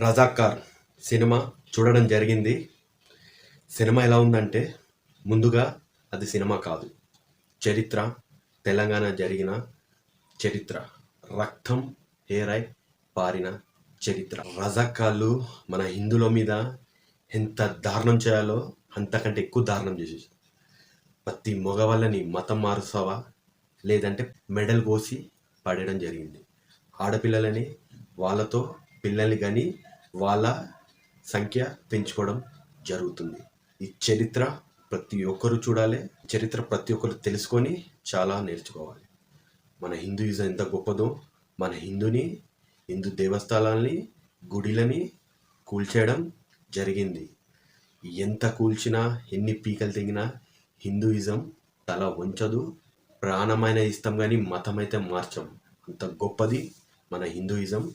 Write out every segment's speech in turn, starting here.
Razakar cinema చూడడం జరిగింది. Cinema ఎలా ఉందంటే ముందుగా అది సినిమా కాదు. చరిత్ర తెలంగాణ జరిగిన చరిత్ర. రక్తం హేరై పారిన చరిత్ర. రజాకాళ్ళు మన హిందువుల మీద ఎంత దారుణం చేయాలో అంతకంటే ఎక్కువ దారుణం చేసేసారు ప్రతి మగవాళ్ళని మతం మారుస్తావా? లేదంటే మెడల్ కోసి పడేయడం జరిగింది. ఆడపిల్లలని వాళ్ళతో పిల్లల్ని కానీ వాళ్ళ సంఖ్య పెంచుకోవడం జరుగుతుంది. ఈ చరిత్ర ప్రతి ఒక్కరు చూడాలి. చరిత్ర ప్రతి ఒక్కరు తెలుసుకొని చాలా నేర్చుకోవాలి. మన హిందూయిజం ఎంత గొప్పదో మన హిందూని హిందూ దేవస్థానాల్ని గుడిలని కూల్చేయడం జరిగింది. ఎంత కూల్చినా ఎన్ని పీకలు తెగినా హిందూయిజం తల వంచదు. ప్రాణమైన ఇస్తాం కానీ మతం అయితే మార్చం. అంత గొప్పది మన హిందూయిజం.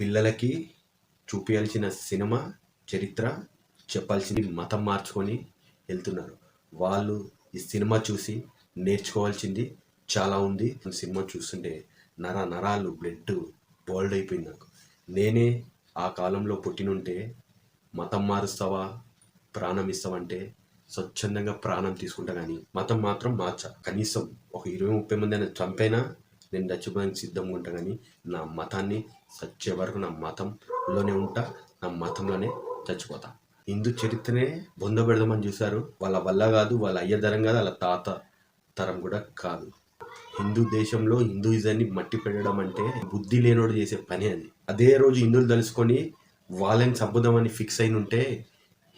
పిల్లలకి చూపించాల్సిన సినిమా చరిత్ర చెప్పాల్సింది మతం మార్చుకొని వెళ్తున్నారు. వాళ్ళు ఈ సినిమా చూసి నేర్చుకోవాల్సింది చాలా ఉంది. సినిమా చూస్తుంటే నర నరాలు బ్లడ్ బోల్డ్ అయిపోయింది నాకు. నేనే ఆ కాలంలో పుట్టినుంటే మతం మారుస్తావా? ప్రాణం ఇస్తావంటే స్వచ్ఛందంగా ప్రాణం తీసుకుంటా కానీ మతం మాత్రం మార్చ. కనీసం ఒక ఇరవై ముప్పై మంది అయినా చంపైనా నేను చచ్చిపోయానికి సిద్ధంగా ఉంటా కానీ నా మతాన్ని చచ్చే వరకు నా మతంలోనే ఉంటా నా మతంలోనే చచ్చిపోతా. హిందూ చరిత్రనే బొంద పెడదామని చూశారు. వాళ్ళ వల్ల కాదు వాళ్ళ అయ్య తరం కాదు వాళ్ళ తాత తరం కూడా కాదు. హిందూ దేశంలో హిందూయిజాన్ని మట్టి పెట్టడం అంటే బుద్ధి లేనోడు చేసే పని అది. అదే రోజు హిందువులు తలుసుకొని వాళ్ళని చంపుదామని ఫిక్స్ అయిన ఉంటే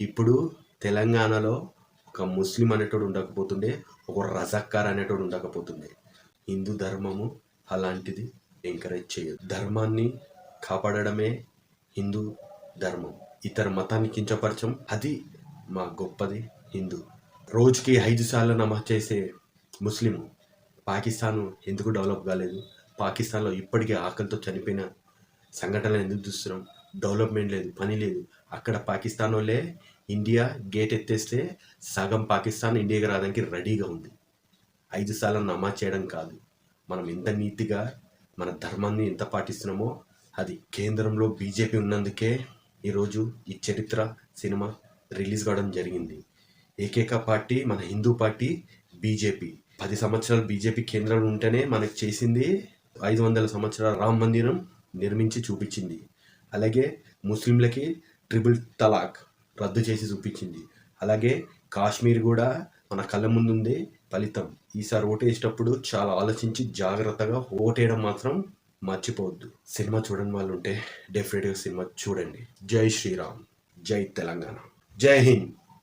ఇప్పుడు తెలంగాణలో ఒక ముస్లిం అనేటోడు ఉండకపోతుండే ఒక రజాకార్ అనేటోడు ఉండకపోతుండే. హిందూ ధర్మము అలాంటిది ఎంకరేజ్ చేయదు. ధర్మాన్ని కాపాడడమే హిందూ ధర్మం. ఇతర మతాన్ని కించపరచం అది మా గొప్పది హిందూ. రోజుకి ఐదు సార్లు నమాజ్ చేసే ముస్లిం పాకిస్తాన్ ఎందుకు డెవలప్ కాలేదు? పాకిస్తాన్లో ఇప్పటికీ ఆకలితో చనిపోయిన సంఘటనలు ఎందుకు చూస్తున్నాం? డెవలప్మెంట్ లేదు పని లేదు. అక్కడ పాకిస్తాన్ వాళ్ళే ఇండియా గేట్ ఎత్తేస్తే సగం పాకిస్తాన్ ఇండియాకి రావడానికి రెడీగా ఉంది. ఐదు సార్లు నమాజ్ చేయడం కాదు. మనం ఎంత నీతిగా మన ధర్మాన్ని ఎంత పాటిస్తున్నామో అది కేంద్రంలో బీజేపీ ఉన్నందుకే ఈరోజు ఈ చరిత్ర సినిమా రిలీజ్ కావడం జరిగింది. ఏకైక పార్టీ మన హిందూ పార్టీ బీజేపీ. పది సంవత్సరాలు బీజేపీ కేంద్రంలో ఉంటేనే మనకు చేసింది ఐదు వందల సంవత్సరాల రామ మందిరం నిర్మించి చూపించింది. అలాగే ముస్లింలకి ట్రిపుల్ తలాక్ రద్దు చేసి చూపించింది. అలాగే కాశ్మీర్ కూడా మన కళ్ళ ముందుంది ఫలితం. ఈసారి ఓటేసేటప్పుడు చాలా ఆలోచించి జాగ్రత్తగా ఓటేయడం మాత్రం మర్చిపోవద్దు. సినిమా చూడని వాళ్ళు ఉంటే డెఫినెట్గా సినిమా చూడండి. జై శ్రీరామ్. జై తెలంగాణ. జై హింద్.